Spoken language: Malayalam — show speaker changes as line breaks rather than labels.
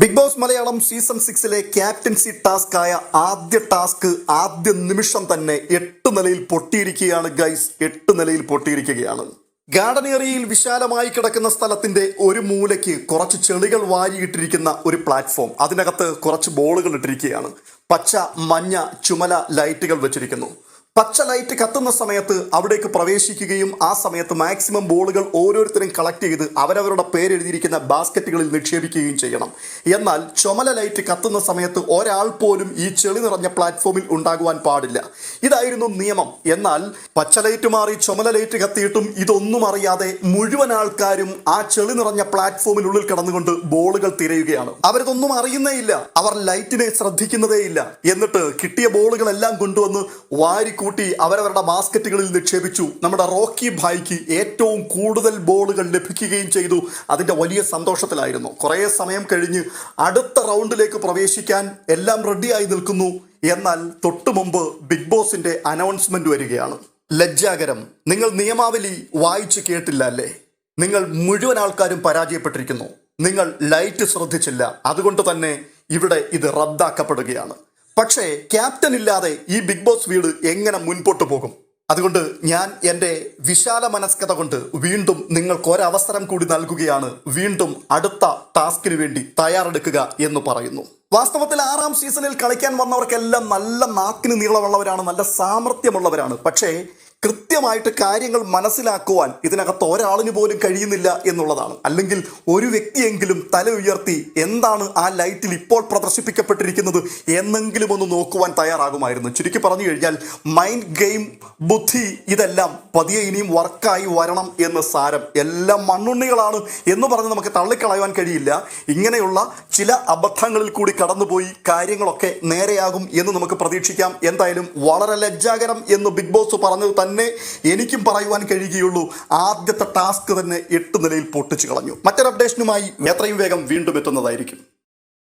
ബിഗ് ബോസ് മലയാളം സീസൺ സിക്സിലെ ക്യാപ്റ്റൻസി ടാസ്ക് ആയ ആദ്യ ടാസ്ക് ആദ്യ നിമിഷം തന്നെ എട്ട് നിലയിൽ പൊട്ടിയിരിക്കുകയാണ് ഗൈസ് എട്ട് നിലയിൽ പൊട്ടിയിരിക്കുകയാണ്. ഗാർഡൻ ഏറിയയിൽ വിശാലമായി കിടക്കുന്ന സ്ഥലത്തിന്റെ ഒരു മൂലയ്ക്ക് കുറച്ച് ചെളികൾ വാരിയിട്ടിരിക്കുന്ന ഒരു പ്ലാറ്റ്ഫോം. അതിനകത്ത് കുറച്ച് ബോളുകൾ ഇട്ടിരിക്കുകയാണ്. പച്ച മഞ്ഞ ചുമല ലൈറ്റുകൾ വെച്ചിരിക്കുന്നു. പച്ച ലൈറ്റ് കത്തുന്ന സമയത്ത് അവിടേക്ക് പ്രവേശിക്കുകയും ആ സമയത്ത് മാക്സിമം ബോളുകൾ ഓരോരുത്തരും കളക്ട് ചെയ്ത് അവരവരുടെ പേരെഴുതിയിരിക്കുന്ന ബാസ്ക്കറ്റുകളിൽ നിക്ഷേപിക്കുകയും ചെയ്യണം. എന്നാൽ ചുമല ലൈറ്റ് കത്തുന്ന സമയത്ത് ഒരാൾ പോലും ഈ ചെളി നിറഞ്ഞ പ്ലാറ്റ്ഫോമിൽ ഉണ്ടാകുവാൻ പാടില്ല. ഇതായിരുന്നു നിയമം. എന്നാൽ പച്ച ലൈറ്റ് മാറി ചുമല ലൈറ്റ് കത്തിയിട്ടും ഇതൊന്നും അറിയാതെ മുഴുവൻ ആൾക്കാരും ആ ചെളി നിറഞ്ഞ പ്ലാറ്റ്ഫോമിനുള്ളിൽ കടന്നുകൊണ്ട് ബോളുകൾ തിരയുകയാണ്. അവരിതൊന്നും അറിയുന്നേയില്ല അവർ ലൈറ്റിനെ ശ്രദ്ധിക്കുന്നതേയില്ല എന്നിട്ട് കിട്ടിയ ബോളുകളെല്ലാം കൊണ്ടുവന്ന് വാരിക്കൂട്ടി അവരവരുടെ ബാസ്ക്കറ്റുകളിൽ നിക്ഷേപിച്ചു. നമ്മുടെ റോക്കി ഭായിക്ക് ഏറ്റവും കൂടുതൽ ബോളുകൾ ലഭിക്കുകയും ചെയ്തു. അതിന്റെ വലിയ സന്തോഷത്തിലായിരുന്നു. കുറേ സമയം കഴിഞ്ഞ് അടുത്ത റൗണ്ടിലേക്ക് പ്രവേശിക്കാൻ എല്ലാം റെഡിയായി നിൽക്കുന്നു. എന്നാൽ തൊട്ടു മുമ്പ് ബിഗ് ബോസിന്റെ അനൗൺസ്മെന്റ് വരികയാണ്. ലജ്ജാകരം. നിങ്ങൾ നിയമാവലി വായിച്ചു കേട്ടില്ല അല്ലേ? നിങ്ങൾ മുഴുവൻ ആൾക്കാരും പരാജയപ്പെട്ടിരിക്കുന്നു. നിങ്ങൾ ലൈറ്റ് ശ്രദ്ധിച്ചില്ല. അതുകൊണ്ട് തന്നെ ഇവിടെ ഇത് റദ്ദാക്കപ്പെടുകയാണ്. പക്ഷേ ക്യാപ്റ്റൻ ഇല്ലാതെ ഈ ബിഗ് ബോസ് വീട് എങ്ങനെ മുൻപോട്ട് പോകും? അതുകൊണ്ട് ഞാൻ എന്റെ വിശാല മനസ്കത കൊണ്ട് വീണ്ടും നിങ്ങൾക്ക് ഒരവസരം കൂടി നൽകുകയാണ്. വീണ്ടും അടുത്ത ടാസ്കിന് വേണ്ടി തയ്യാറെടുക്കുക എന്ന് പറയുന്നു. വാസ്തവത്തിൽ ആറാം സീസണിൽ കളിക്കാൻ വന്നവർക്കെല്ലാം നല്ല നാക്കിന് നീളമുള്ളവരാണ് നല്ല സാമർഥ്യമുള്ളവരാണ്. പക്ഷേ കൃത്യമായിട്ട് കാര്യങ്ങൾ മനസ്സിലാക്കുവാൻ ഇതിനകത്ത് ഒരാളിന് പോലും കഴിയുന്നില്ല എന്നുള്ളതാണ്. അല്ലെങ്കിൽ ഒരു വ്യക്തിയെങ്കിലും തല ഉയർത്തി എന്താണ് ആ ലൈറ്റിൽ ഇപ്പോൾ പ്രദർശിപ്പിക്കപ്പെട്ടിരിക്കുന്നത് എന്നെങ്കിലും ഒന്ന് നോക്കുവാൻ തയ്യാറാകുമായിരുന്നു. ചുരുക്കി പറഞ്ഞു കഴിഞ്ഞാൽ മൈൻഡ് ഗെയിം ബുദ്ധി ഇതെല്ലാം പതിയെ ഇനിയും വർക്കായി വരണം എന്ന് സാരം. എല്ലാം മണ്ണുണ്ണികളാണ് എന്ന് പറഞ്ഞ് നമുക്ക് തള്ളിക്കളയുവാൻ കഴിയില്ല. ഇങ്ങനെയുള്ള ചില അബദ്ധങ്ങളിൽ കൂടി കടന്നുപോയി കാര്യങ്ങളൊക്കെ നേരെയാകും എന്ന് നമുക്ക് പ്രതീക്ഷിക്കാം. എന്തായാലും വളരെ ലജ്ജാകരം എന്ന് ബിഗ് ബോസ് പറഞ്ഞത് തന്നെ എനിക്കും പറയുവാൻ കഴിയുകയുള്ളൂ. ആദ്യത്തെ ടാസ്ക് തന്നെ എട്ട് നിലയിൽ പൊട്ടിച്ചു കളഞ്ഞു. മറ്റൊരു അപ്ഡേഷനുമായി എത്രയും വേഗം വീണ്ടും എത്തുന്നതായിരിക്കും.